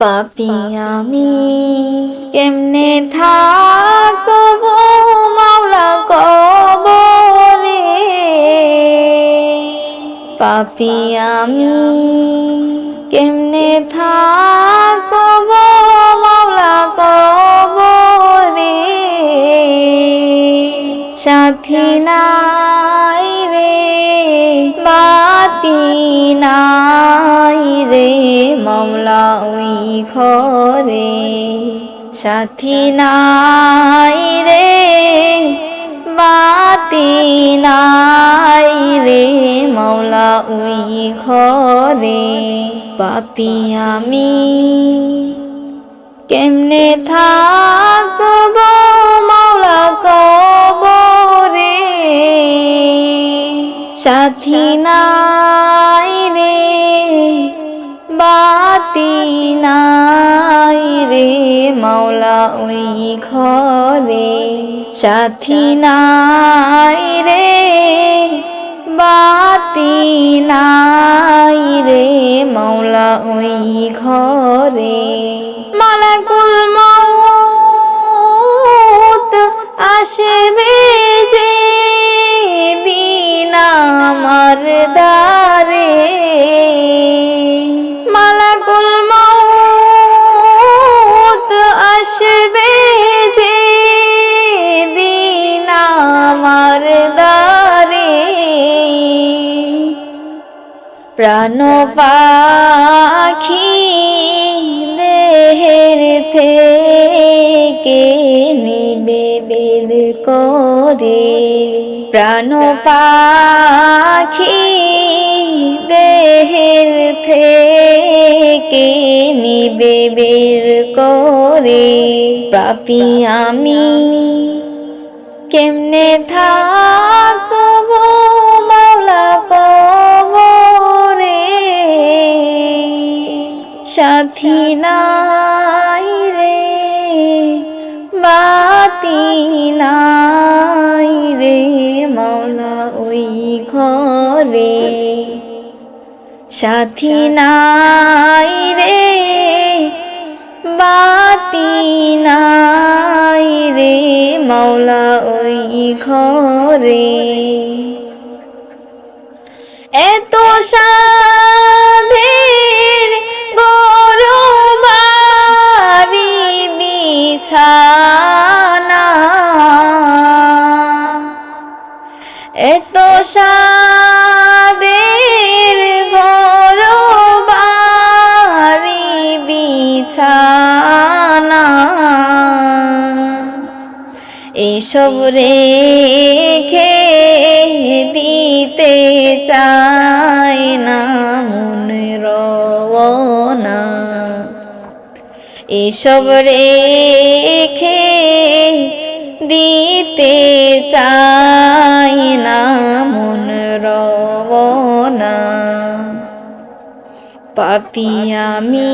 পাপি আমি। কেমনে থাকব মাওলা কবরে? পাপি আমি। কেমনে থাকব মাওলা ওই ঘরে সাথী নাই রে, বাতি নাই রে, মাওলা ওই ঘরে পাপি আমি। কেমনে থাকব মাওলা কবরে? সাথী বাতি নাই রে মাওলা ওই ঘরে। সাথী নাই রে, বাতি নাই রে মাওলা ওই ঘরে। দারে প্রাণ পাখি দেহের থেকে নিবে বের করে। প্রাণ পাখি দেহের থেকে নিবে বের করে। পাপি আমি কেমনে থাকব মাওলা কবরে? সাথী নাই রে, বাতি নাই রে, মাওলা ওই ঘরে। সাথী নাই রে, বাতি রে মাওলা ওই ঘরে। এত সাধের গরবারি বিছানা। এত সাদের এসব রেখে দিতে চায় না মনে রওনা। এসব রেখে দিতে চায় না মন রওনা। পাপি আমি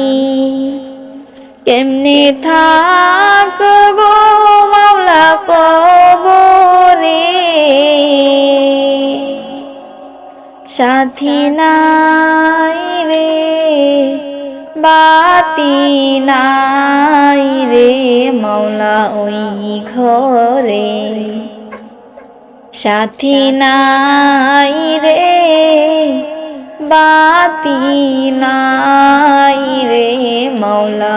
কেমনে থাকব মাওলা কবরে? সাথী নাই রে, বাতি নাই রে মাওলা ওই ঘরে। সাথী নাই রে, বাতি নাই রে মাওলা